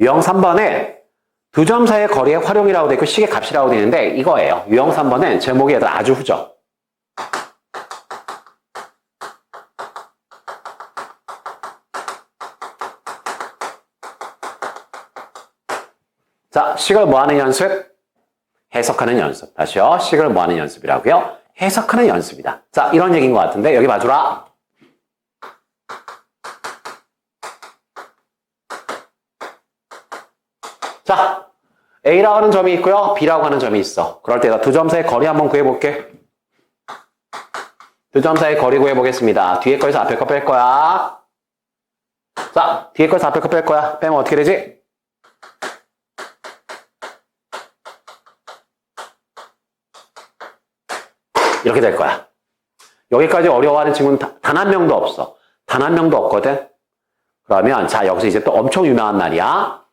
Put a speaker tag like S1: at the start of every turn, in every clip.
S1: 유형 3번에 두점 사이의 거리의 활용이라고 되어 있고 식의 값이라고 되어 있는데 이거예요. 유형 3번은 제목이 아주 후져. 자, 식을 뭐하는 연습? 해석하는 연습. 다시요. 식을 뭐하는 연습이라고요? 해석하는 연습이다. 자, 이런 얘기인 것 같은데 여기 봐주라. 자, A라고 하는 점이 있고요. B라고 하는 점이 있어. 그럴 때 두 점 사이의 거리 한번 구해볼게. 두 점 사이의 거리 구해보겠습니다. 뒤에 거에서 앞에 거 뺄 거야. 자, 뒤에 거에서 앞에 거 뺄 거야. 빼면 어떻게 되지? 이렇게 될 거야. 여기까지 어려워하는 친구는 단 한 명도 없어. 단 한 명도 없거든. 그러면 자 여기서 이제 또 엄청 유명한 말이야.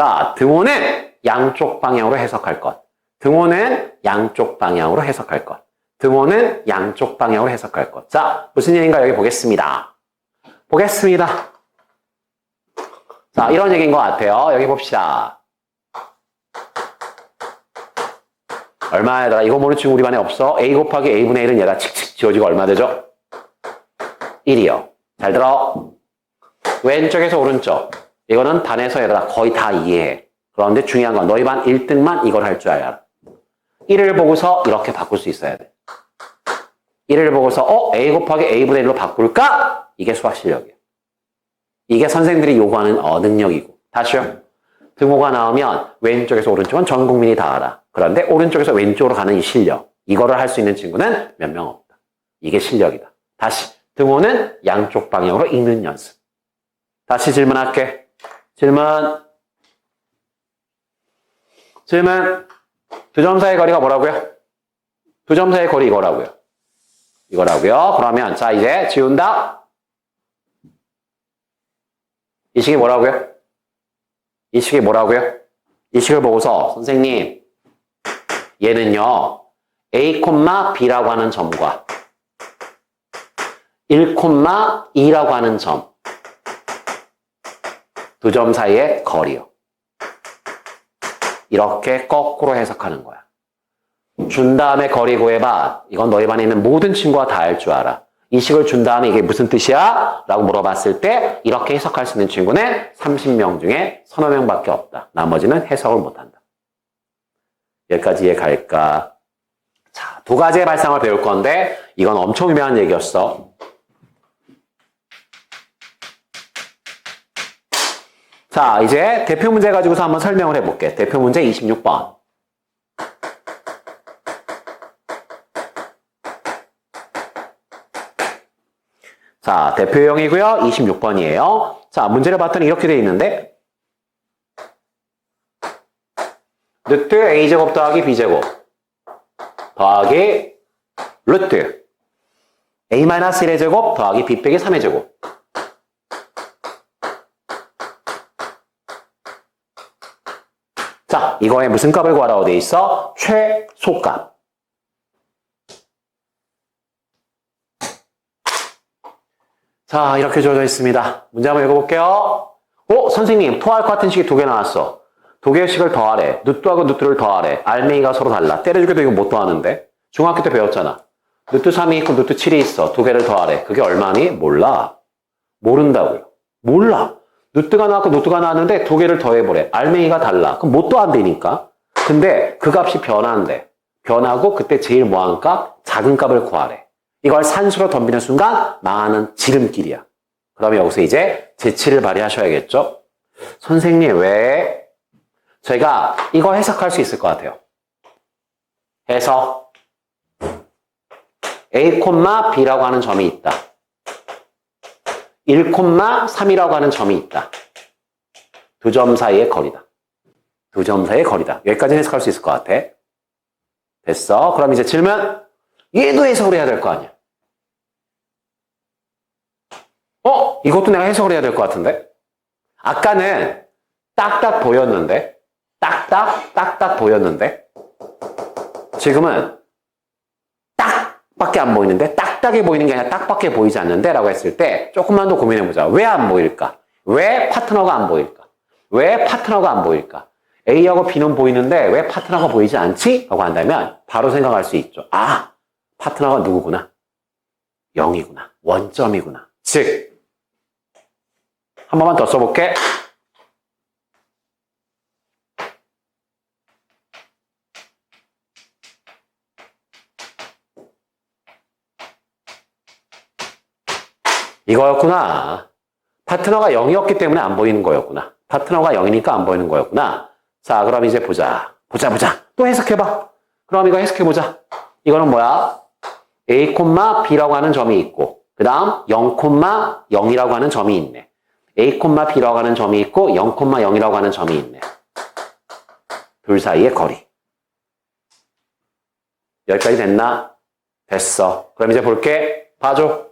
S1: 자, 등호는 양쪽 방향으로 해석할 것. 등호는 양쪽 방향으로 해석할 것. 등호는 양쪽 방향으로 해석할 것. 자, 무슨 얘기인가 여기 보겠습니다. 보겠습니다. 자, 이런 얘기인 것 같아요. 여기 봅시다. 얼마에다가 이거 모르는 친구 우리 반에 없어? a 곱하기 a분의 1은 얘가 칙칙 지워지고 얼마 되죠? 1이요. 잘 들어. 왼쪽에서 오른쪽. 이거는 반에서 얘들아 거의 다 이해해. 그런데 중요한 건 너희 반 1등만 이걸 할 줄 알아야. 1을 보고서 이렇게 바꿀 수 있어야 돼. 1을 보고서 어? a 곱하기 a분의 1로 바꿀까? 이게 수학 실력이에요. 이게 선생들이 요구하는 어 능력이고. 다시요. 등호가 나오면 왼쪽에서 오른쪽은 전 국민이 다 알아. 그런데 오른쪽에서 왼쪽으로 가는 이 실력. 이거를 할 수 있는 친구는 몇 명 없다. 이게 실력이다. 다시. 등호는 양쪽 방향으로 읽는 연습. 다시 질문할게. 질문. 질문. 두 점 사이의 거리가 뭐라고요? 두 점 사이의 거리 이거라고요. 이거라고요. 그러면 자 이제 지운다. 이 식이 뭐라고요? 이 식이 뭐라고요? 이 식을 보고서 선생님 얘는요 a, b라고 하는 점과 1, 2라고 하는 점 두 점 사이의 거리요. 이렇게 거꾸로 해석하는 거야. 준 다음에 거리 구해봐. 이건 너희 반에 있는 모든 친구가 다알줄 알아. 이 식을 준 다음에 이게 무슨 뜻이야? 라고 물어봤을 때 이렇게 해석할 수 있는 친구는 30명 중에 서너 명밖에 없다. 나머지는 해석을 못한다. 여기까지 이해 갈까? 자, 두 가지의 발상을 배울 건데 이건 엄청 유명한 얘기였어. 자, 이제 대표 문제 가지고서 한번 설명을 해볼게. 대표 문제 26번. 자, 대표형이고요. 26번이에요. 자, 문제를 봤더니 이렇게 돼 있는데 루트 a제곱 더하기 b제곱 더하기 루트 a-1의 제곱 더하기 b 빼기 3의 제곱 자, 이거에 무슨 값을 구하라고 돼 있어? 최소값. 자, 이렇게 주어져 있습니다. 문제 한번 읽어볼게요. 어, 선생님, 토할 것 같은 식이 두 개 나왔어. 두 개의 식을 더하래. 누트하고 누트를 더하래. 알맹이가 서로 달라. 때려주기도 이거 못 더하는데. 중학교 때 배웠잖아. 누트 3이 있고 누트 7이 있어. 두 개를 더하래. 그게 얼마니? 몰라. 모른다고요. 몰라. 누트가 나왔고 누트가 나왔는데 두 개를 더해보래. 알맹이가 달라. 그럼 못 더한다니까. 근데 그 값이 변한대. 변하고 그때 제일 뭐한 값? 작은 값을 구하래. 이걸 산수로 덤비는 순간 망하는 지름길이야. 그러면 여기서 이제 재치를 발휘하셔야겠죠? 선생님, 왜? 저희가 이거 해석할 수 있을 것 같아요. 해석. A, B라고 하는 점이 있다. 1,3이라고 하는 점이 있다. 두 점 사이의 거리다. 두 점 사이의 거리다. 여기까지 해석할 수 있을 것 같아. 됐어. 그럼 이제 질문. 얘도 해석을 해야 될 거 아니야. 어? 이것도 내가 해석을 해야 될 것 같은데? 아까는 딱딱 보였는데, 딱딱, 딱딱 보였는데, 지금은 딱 밖에 안 보이는데, 딱딱해 보이는 게 아니라 딱밖에 보이지 않는데, 라고 했을 때, 조금만 더 고민해 보자. 왜 안 보일까? 왜 파트너가 안 보일까? 왜 파트너가 안 보일까? A하고 B는 보이는데, 왜 파트너가 보이지 않지? 라고 한다면, 바로 생각할 수 있죠. 아, 파트너가 누구구나? 0이구나. 원점이구나. 즉, 한 번만 더 써볼게. 이거였구나. 파트너가 0이었기 때문에 안 보이는 거였구나. 파트너가 0이니까 안 보이는 거였구나. 자, 그럼 이제 보자. 보자, 보자. 또 해석해봐. 그럼 이거 해석해보자. 이거는 뭐야? A, B라고 하는 점이 있고, 그 다음 0, 0이라고 하는 점이 있네. A, B라고 하는 점이 있고, 0, 0이라고 하는 점이 있네. 둘 사이의 거리. 여기까지 됐나? 됐어. 그럼 이제 볼게. 봐줘.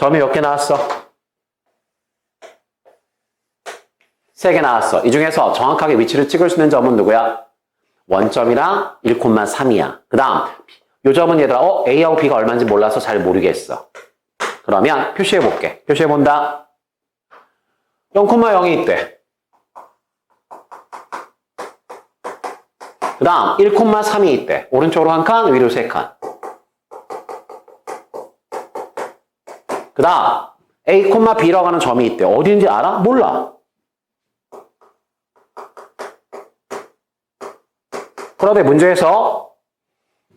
S1: 점이 몇 개 나왔어? 세 개 나왔어. 이 중에서 정확하게 위치를 찍을 수 있는 점은 누구야? 원점이랑 1,3이야. 그 다음, 요 점은 얘들아, 어, A하고 B가 얼마인지 몰라서 잘 모르겠어. 그러면 표시해볼게. 표시해본다. 0,0이 있대. 그 다음, 1,3이 있대. 오른쪽으로 한 칸, 위로 세 칸. 그 다음 A, B라고 하는 점이 있대. 어디인지 알아? 몰라. 그런데 문제에서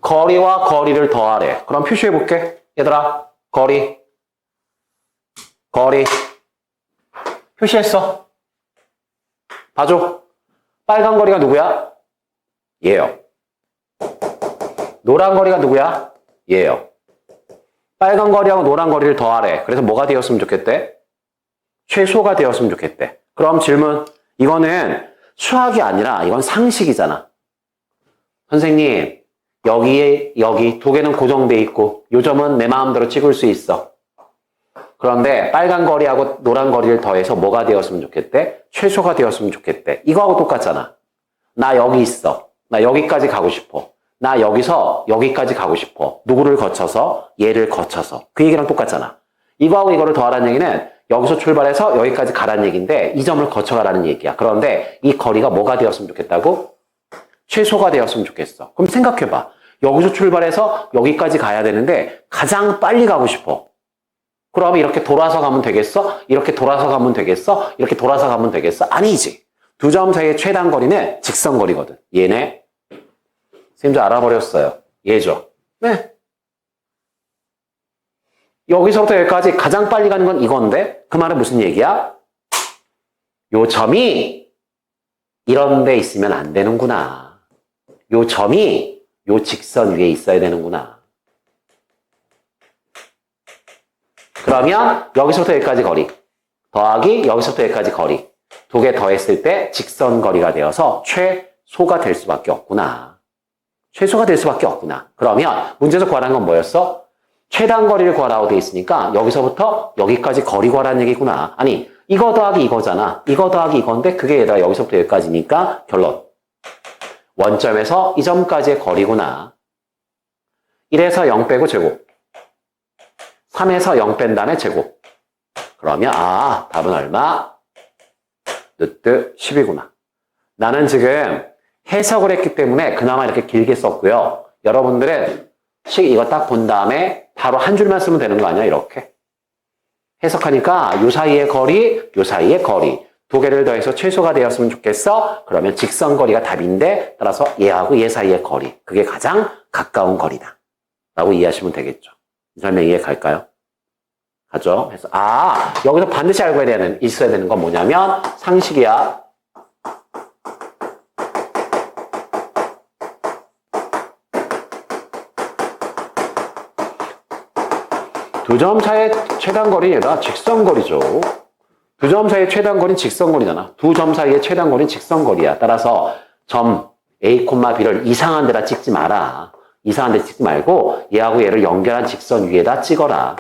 S1: 거리와 거리를 더하래. 그럼 표시해볼게. 얘들아, 거리. 거리. 표시했어. 봐줘. 빨간 거리가 누구야? 얘요. 노란 거리가 누구야? 얘요. 빨간 거리하고 노란 거리를 더하래. 그래서 뭐가 되었으면 좋겠대? 최소가 되었으면 좋겠대. 그럼 질문. 이거는 수학이 아니라 이건 상식이잖아. 선생님, 여기에, 여기 두 개는 고정돼 있고, 요 점은 내 마음대로 찍을 수 있어. 그런데 빨간 거리하고 노란 거리를 더해서 뭐가 되었으면 좋겠대? 최소가 되었으면 좋겠대. 이거하고 똑같잖아. 나 여기 있어. 나 여기까지 가고 싶어. 나 여기서 여기까지 가고 싶어. 누구를 거쳐서? 얘를 거쳐서. 그 얘기랑 똑같잖아. 이거하고 이거를 더하라는 얘기는 여기서 출발해서 여기까지 가라는 얘기인데 이 점을 거쳐가라는 얘기야. 그런데 이 거리가 뭐가 되었으면 좋겠다고? 최소가 되었으면 좋겠어. 그럼 생각해봐. 여기서 출발해서 여기까지 가야 되는데 가장 빨리 가고 싶어. 그럼 이렇게 돌아서 가면 되겠어? 이렇게 돌아서 가면 되겠어? 이렇게 돌아서 가면 되겠어? 아니지. 두 점 사이의 최단 거리는 직선 거리거든. 얘네. 선생님도 알아버렸어요. 얘죠. 네. 여기서부터 여기까지 가장 빨리 가는 건 이건데 그 말은 무슨 얘기야? 요 점이 이런 데 있으면 안 되는구나. 요 점이 요 직선 위에 있어야 되는구나. 그러면 여기서부터 여기까지 거리 더하기 여기서부터 여기까지 거리 두 개 더했을 때 직선 거리가 되어서 최소가 될 수밖에 없구나. 최소가 될 수밖에 없구나. 그러면 문제에서 구하라는 건 뭐였어? 최단 거리를 구하라고 돼 있으니까 여기서부터 여기까지 거리 구하라는 얘기구나. 아니 이거 더하기 이거잖아. 이거 더하기 이건데 그게 얘들아 여기서부터 여기까지니까 결론. 원점에서 이 점까지의 거리구나. 1에서 0 빼고 제곱. 3에서 0 뺀 다음에 제곱. 그러면 아 답은 얼마? 늦듯 10이구나. 나는 지금 해석을 했기 때문에 그나마 이렇게 길게 썼고요. 여러분들은 식 이거 딱 본 다음에 바로 한 줄만 쓰면 되는 거 아니야? 이렇게. 해석하니까 요 사이의 거리, 요 사이의 거리. 두 개를 더해서 최소가 되었으면 좋겠어? 그러면 직선 거리가 답인데 따라서 얘하고 얘 사이의 거리. 그게 가장 가까운 거리다. 라고 이해하시면 되겠죠. 이 설명 이해 갈까요? 가죠? 그래서 아 여기서 반드시 알고 해야 되는 있어야 되는 건 뭐냐면 상식이야. 두점 차의 최단 거리는 얘가 직선 거리죠. 두 점 사이의 최단 거리는 직선 거리잖아. 두 점 사이의 최단 거리는 직선 거리야. 따라서 점 A, B를 이상한 데다 찍지 마라. 이상한 데 찍지 말고 얘하고 얘를 연결한 직선 위에다 찍어라.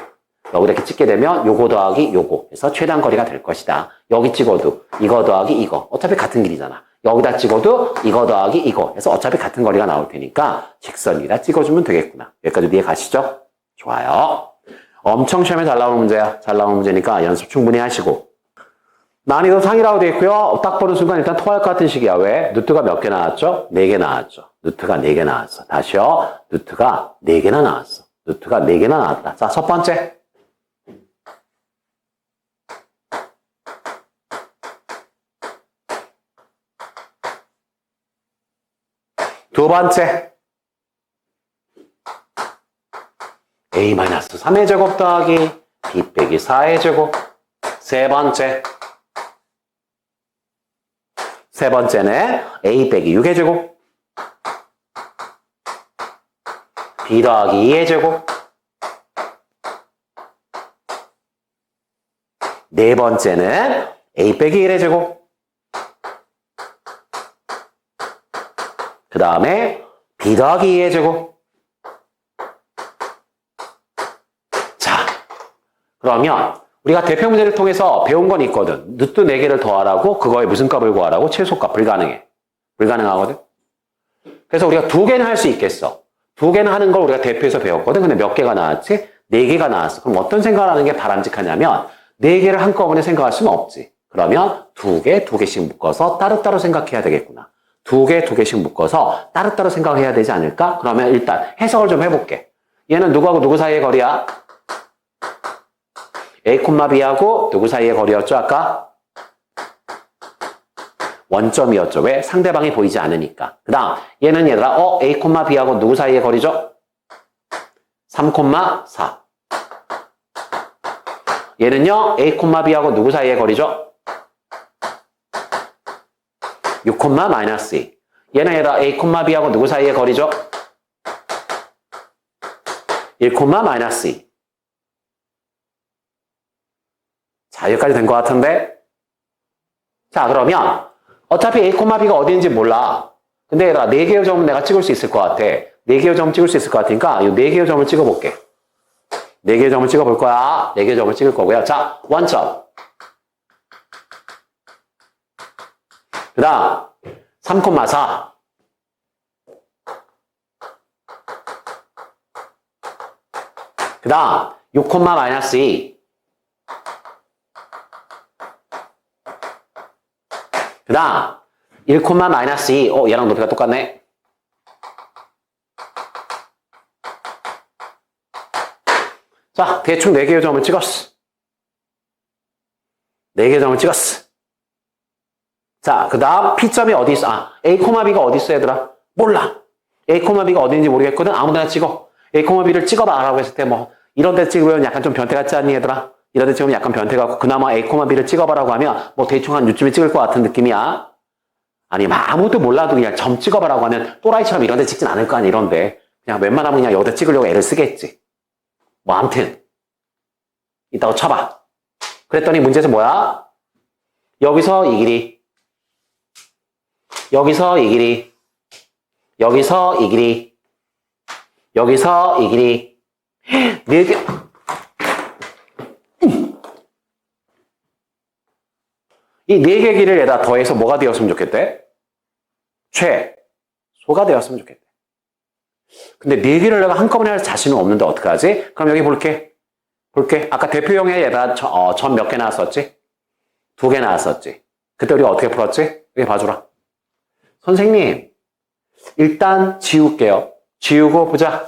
S1: 여기 이렇게 찍게 되면 요거 더하기 요거 해서 최단 거리가 될 것이다. 여기 찍어도 이거 더하기 이거 어차피 같은 길이잖아. 여기다 찍어도 이거 더하기 이거 해서 어차피 같은 거리가 나올 테니까 직선이다 찍어주면 되겠구나. 여기까지 이해 가시죠? 좋아요. 엄청 시험에 잘 나오는 문제야. 잘 나오는 문제니까 연습 충분히 하시고. 난이도 상이라고 되어 있고요. 딱 보는 순간 일단 통할 것 같은 식이야. 왜? 누트가 몇 개 나왔죠? 네 개 나왔죠. 누트가 네 개 나왔어. 다시요. 누트가 네 개나 나왔어. 누트가 네 개나 나왔다. 자, 첫 번째. 두 번째. A-3의 제곱 더하기 b 빼기 4의 제곱. 세 번째. 세 번째는 a 빼기 6의 제곱. b 더하기 2의 제곱. 네 번째는 a 빼기 1의 제곱. 그 다음에 b 더하기 2의 제곱. 그러면 우리가 대표 문제를 통해서 배운 건 있거든. 누트 4개를 더하라고 그거에 무슨 값을 구하라고 최소값 불가능해. 불가능하거든. 그래서 우리가 두 개는 할 수 있겠어. 두 개는 하는 걸 우리가 대표에서 배웠거든. 근데 몇 개가 나왔지? 네 개가 나왔어. 그럼 어떤 생각을 하는 게 바람직하냐면 네 개를 한꺼번에 생각할 수는 없지. 그러면 두 개, 두 개씩 묶어서 따로따로 생각해야 되겠구나. 두 개, 두 개씩 묶어서 따로따로 생각해야 되지 않을까? 그러면 일단 해석을 좀 해볼게. 얘는 누구하고 누구 사이의 거리야? A, B하고 누구 사이의 거리였죠, 아까? 원점이었죠. 왜? 상대방이 보이지 않으니까. 그 다음, 얘는 얘들아, 어, A, B하고 누구 사이의 거리죠? 3, 4. 얘는요, A, B하고 누구 사이의 거리죠? 6, 마이너스 2. 얘는 얘들아, A, B하고 누구 사이의 거리죠? 1, 마이너스 2. 자, 여기까지 된 것 같은데? 자, 그러면 어차피 A, B가 어디인지 몰라. 근데 얘들아, 4개의 점은 내가 찍을 수 있을 것 같아. 4개의 점 찍을 수 있을 것 같으니까 이 4개의 점을 찍어볼게. 4개의 점을 찍어볼 거야. 4개의 점을 찍을 거고요. 자, 원점. 그 다음, 3,4. 그 다음, 6, 마이너스 2. 그 다음 1, 마이너스 2. 어, 얘랑 높이가 똑같네. 자, 대충 4개의 점을 찍었어. 4개의 점을 찍었어. 자, 그 다음 P점이 어디 있어? 아, A, B가 어디 있어, 얘들아? 몰라. A, B가 어디인지 모르겠거든? 아무데나 찍어. A, B를 찍어봐. 라고 했을 때 뭐, 이런 데 찍으면 약간 좀 변태 같지 않니, 얘들아? 이런 데 찍으면 약간 변태 같고, 그나마 A, B를 찍어봐라고 하면, 뭐 대충 한 요쯤에 찍을 것 같은 느낌이야. 아니, 막 아무것도 몰라도 그냥 점 찍어봐라고 하면, 또라이처럼 이런 데 찍진 않을 거 아니, 이런데. 그냥 웬만하면 그냥 여기다 찍으려고 애를 쓰겠지. 뭐, 암튼. 이따가 쳐봐. 그랬더니 문제는 뭐야? 여기서 이 길이. 여기서 이 길이. 여기서 이 길이. 여기서 이 길이. 네 개. 이 네 개 길을 에다 더해서 뭐가 되었으면 좋겠대? 최소가 되었으면 좋겠대. 근데 네 개를 내가 한꺼번에 할 자신은 없는데 어떡하지? 그럼 여기 볼게. 볼게. 아까 대표형에 얘다 어, 점몇개 나왔었지? 두 개 나왔었지? 그때 우리가 어떻게 풀었지? 여기 봐주라. 선생님, 일단 지울게요. 지우고 보자.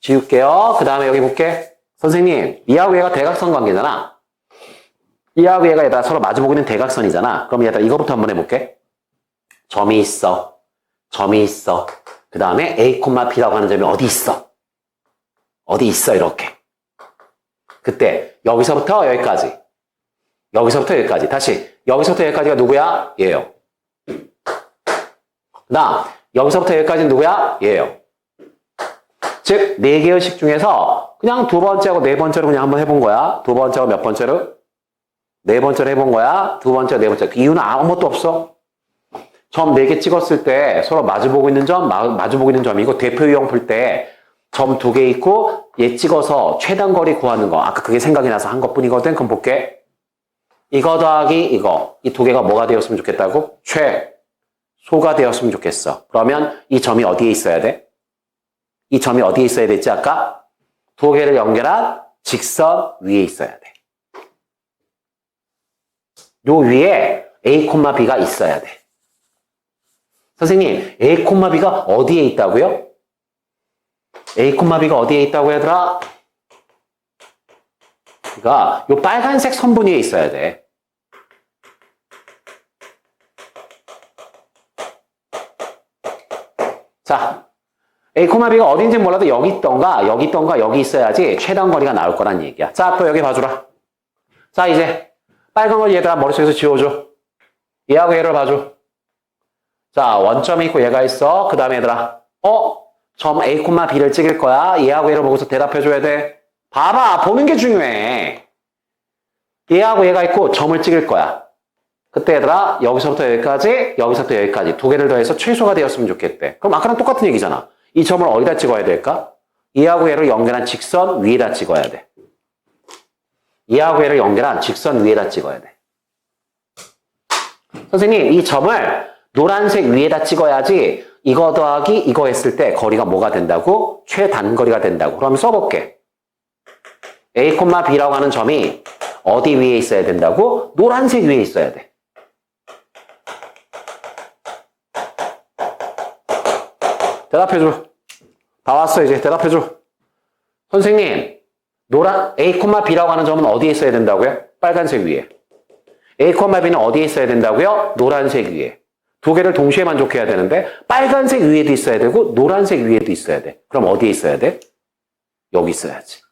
S1: 지울게요. 그 다음에 여기 볼게. 선생님, 이하고 얘가 대각선 관계잖아. 이하고 얘가 얘다 서로 마주보고 있는 대각선이잖아. 그럼 얘들아 이거부터 한번 해볼게. 점이 있어. 점이 있어. 그 다음에 A, B라고 하는 점이 어디 있어? 어디 있어 이렇게. 그때 여기서부터 여기까지. 여기서부터 여기까지. 다시 여기서부터 여기까지가 누구야? 얘요. 그 다음 여기서부터 여기까지는 누구야? 얘요. 즉, 네 개의 식 중에서 그냥 두 번째하고 네 번째로 그냥 한번 해본 거야. 두 번째하고 몇 번째로? 네 번째로 해본 거야. 두 번째, 네 번째. 그 이유는 아무것도 없어. 점 네 개 찍었을 때 서로 마주보고 있는 점, 마, 마주보고 있는 점이고 대표 유형 풀 때 점 두 개 있고 얘 찍어서 최단 거리 구하는 거. 아까 그게 생각이 나서 한 것 뿐이거든. 그럼 볼게. 이거 더하기 이거. 이 두 개가 뭐가 되었으면 좋겠다고? 최 소가 되었으면 좋겠어. 그러면 이 점이 어디에 있어야 돼? 이 점이 어디에 있어야 됐지, 아까? 두 개를 연결한 직선 위에 있어야 돼. 요 위에 A, B가 있어야 돼. 선생님, A, B가 어디에 있다고요? A, B가 어디에 있다고 얘들아? 그러니까 요 빨간색 선분 위에 있어야 돼. 자, A, B가 어딘지 몰라도 여기 있던가 여기 있던가 여기 있어야지 최단 거리가 나올 거란 얘기야. 자, 또 여기 봐주라. 자, 이제 빨간 걸 얘들아 머릿속에서 지워줘. 얘하고 얘를 봐줘. 자, 원점이 있고 얘가 있어. 그 다음에 얘들아, 어? 점 A, B를 찍을 거야. 얘하고 얘를 보고서 대답해줘야 돼. 봐봐, 보는 게 중요해. 얘하고 얘가 있고 점을 찍을 거야. 그때 얘들아, 여기서부터 여기까지, 여기서부터 여기까지 두 개를 더해서 최소가 되었으면 좋겠대. 그럼 아까랑 똑같은 얘기잖아. 이 점을 어디다 찍어야 될까? 얘하고 얘를 연결한 직선 위에다 찍어야 돼. 얘하고 얘를 연결한 직선 위에다 찍어야 돼. 선생님, 이 점을 노란색 위에다 찍어야지 이거 더하기 이거 했을 때 거리가 뭐가 된다고? 최단거리가 된다고. 그럼 써볼게. A, B라고 하는 점이 어디 위에 있어야 된다고? 노란색 위에 있어야 돼. 대답해줘. 다 왔어, 이제. 대답해줘. 선생님, 노란, A, B라고 하는 점은 어디에 있어야 된다고요? 빨간색 위에. A, B는 어디에 있어야 된다고요? 노란색 위에. 두 개를 동시에 만족해야 되는데 빨간색 위에도 있어야 되고 노란색 위에도 있어야 돼. 그럼 어디에 있어야 돼? 여기 있어야지.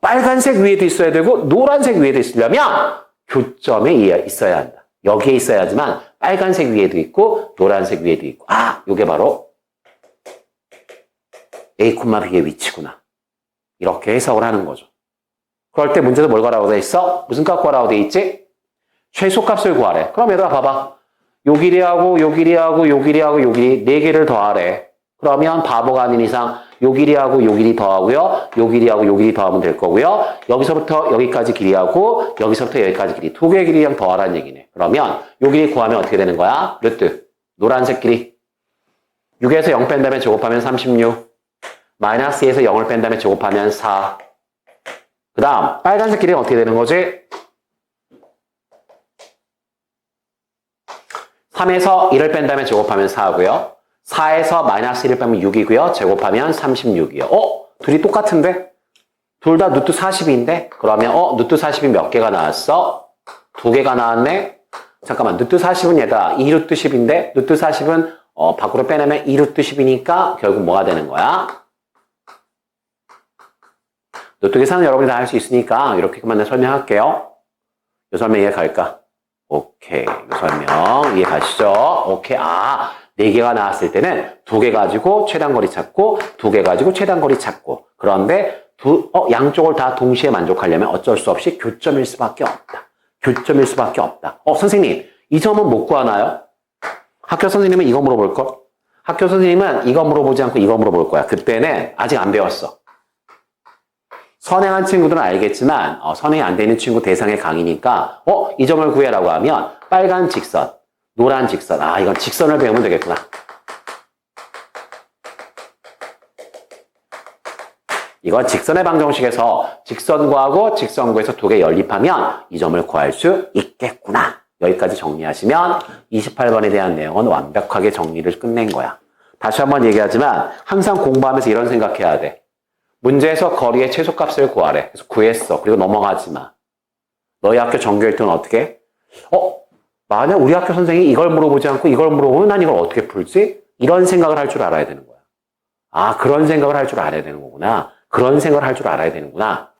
S1: 빨간색 위에도 있어야 되고 노란색 위에도 있으려면 교점에 있어야 한다. 여기에 있어야지만 빨간색 위에도 있고 노란색 위에도 있고 아, 이게 바로 B의 위치구나. 이렇게 해석을 하는 거죠. 그럴 때 문제도 뭘 가라고 돼 있어? 무슨 값 구하라고 돼 있지? 최소값을 구하래. 그럼 얘들아 봐봐. 요 길이하고 요 길이하고 요 길이하고 요 길이 네 개를 더하래. 그러면 바보가 아닌 이상 요 길이하고 요 길이 더하고요. 요 길이하고 요 길이 더하면 될 거고요. 여기서부터 여기까지 길이하고 여기서부터 여기까지 길이 두 개의 길이랑 더하라는 얘기네. 그러면 요 길이 구하면 어떻게 되는 거야? 몇 뜻? 노란색 길이. 6에서 0 뺀 다음에 제곱하면 36. 마이너스 2에서 0을 뺀 다음에 제곱하면 4. 그 다음 빨간색 길이는 어떻게 되는 거지? 3에서 1을 뺀 다음에 제곱하면 4고요. 4에서 마이너스 1을 빼면 6이고요. 제곱하면 36이요. 어? 둘이 똑같은데? 둘다 누트 40인데? 그러면 어? 누트 40이 몇 개가 나왔어? 두 개가 나왔네? 잠깐만 누트 40은 얘다 2루트 10인데 누트 40은 어, 밖으로 빼내면 2루트 10이니까 결국 뭐가 되는 거야? 노트 계산은 여러분이 다 할 수 있으니까 이렇게만 설명할게요. 이 설명 이해 갈까? 오케이. 이 설명 이해 가시죠? 오케이. 아, 네 개가 나왔을 때는 두 개 가지고 최단거리 찾고 두 개 가지고 최단거리 찾고 그런데 두, 어, 양쪽을 다 동시에 만족하려면 어쩔 수 없이 교점일 수밖에 없다. 교점일 수밖에 없다. 어, 선생님, 이 점은 못 구하나요? 학교 선생님은 이거 물어볼 걸? 학교 선생님은 이거 물어보지 않고 이거 물어볼 거야. 그때는 아직 안 배웠어. 선행한 친구들은 알겠지만 어, 선행이 안 되는 친구 대상의 강의니까 어? 이 점을 구해라고 하면 빨간 직선, 노란 직선 아 이건 직선을 배우면 되겠구나. 이건 직선의 방정식에서 직선 구하고 직선 구해서 두 개 연립하면 이 점을 구할 수 있겠구나. 여기까지 정리하시면 28번에 대한 내용은 완벽하게 정리를 끝낸 거야. 다시 한번 얘기하지만 항상 공부하면서 이런 생각해야 돼. 문제에서 거리의 최소값을 구하래. 그래서 구했어. 그리고 넘어가지 마. 너희 학교 정규 1등은 어떻게? 어? 만약 우리 학교 선생이 이걸 물어보지 않고 이걸 물어보면 난 이걸 어떻게 풀지? 이런 생각을 할 줄 알아야 되는 거야. 아, 그런 생각을 할 줄 알아야 되는 거구나. 그런 생각을 할 줄 알아야 되는구나.